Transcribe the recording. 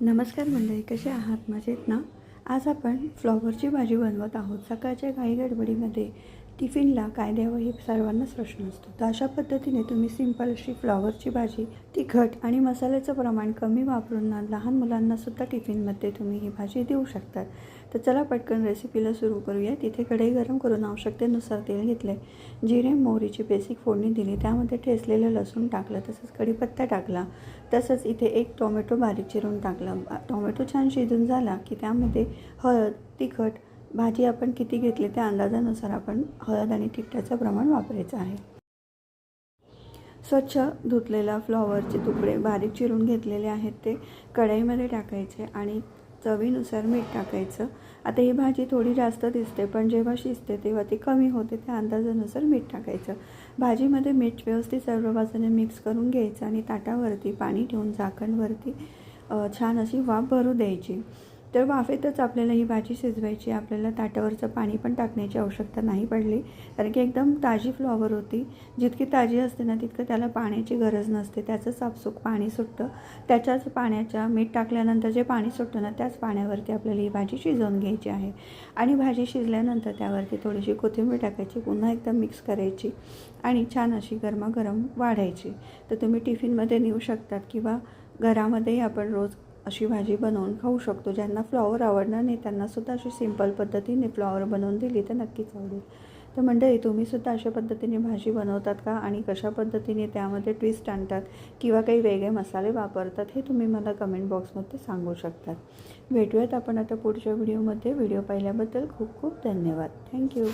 नमस्कार मंडळी कसे आहात? मजेत ना? आज आपण फ्लॉवरची भाजी बनवत आहोत. सकाळच्या घाई गडबडीमध्ये टिफिनला काय द्यावं हे सर्वांनाच प्रश्न असतो. तर अशा पद्धतीने तुम्ही सिंपल अशी फ्लॉवरची भाजी तिखट आणि मसाल्याचं प्रमाण कमी वापरून ना लहान मुलांनासुद्धा टिफिनमध्ये तुम्ही ही भाजी देऊ शकतात तर चला पटकन रेसिपीला सुरू करूया. तिथे कढई गरम करून आवश्यकतेनुसार तेल घेतले जिरे मोहरीची बेसिक फोडणी दिली. त्यामध्ये ठेचलेलं लसूण टाकलं तसंच कढीपत्ता टाकला. तसंच इथे एक टोमॅटो बारीक चिरून टाकला. टोमॅटो छान शिजून झाला की त्यामध्ये हळद तिखट भाजी आपण किती घेतली त्या अंदाजानुसार आपण हळद आणि तिखटाचं प्रमाण वापरायचं आहे. स्वच्छ धुतलेला फ्लॉवरचे तुकडे बारीक चिरून घेतलेले आहेत ते कढईमध्ये टाकायचे आणि चवीनुसार मीठ टाकायचं. आता ही भाजी थोडी जास्त दिसते पण जेव्हा शिजते तेव्हा ती कमी होते त्या अंदाजानुसार मीठ टाकायचं. भाजीमध्ये मीठ व्यवस्थित सर्व बाजूने मिक्स करून घ्यायचं आणि ताटावरती पाणी ठेवून झाकणवरती छान अशी वाफ भरू द्यायची. तर वाफेतच आपल्याला ही भाजी शिजवायची आपल्याला ताटावरचं पाणी पण टाकण्याची आवश्यकता नाही पडली. कारण की एकदम ताजी फ्लॉवर होती. जितकी ताजी असते ना तितकं त्याला पाण्याची गरज नसते. त्याचं साफसूक पाणी सुटतं. त्याच्याच पाण्याच्या मीठ टाकल्यानंतर जे पाणी सुटतं ना त्याच पाण्यावरती आपल्याला ही भाजी शिजवून घ्यायची आहे. आणि भाजी शिजल्यानंतर त्यावरती थोडीशी कोथिंबीर टाकायची पुन्हा एकदम मिक्स करायची आणि छान अशी गरमागरम वाढायची. तर तुम्ही टिफिनमध्ये नेऊ शकतात किंवा घरामध्येही आपण रोज अशी भाजी बनवून खाऊ शकतो. ज्यांना फ्लॉवर आवडणार नाही त्यांनासुद्धा अशी सिंपल पद्धतीने फ्लॉवर बनवून दिली तर नक्कीच आवडेल. तर मंडळी तुम्हीसुद्धा अशा पद्धतीने भाजी बनवतात का? आणि कशा पद्धतीने त्यामध्ये ट्विस्ट आणतात? किंवा काही वेगळे मसाले वापरतात? हे तुम्ही मला कमेंट बॉक्समध्ये सांगू शकतात. भेटूयात आपण आता पुढच्या व्हिडिओमध्ये व्हिडिओ पाहिल्याबद्दल खूप खूप धन्यवाद. थँक्यू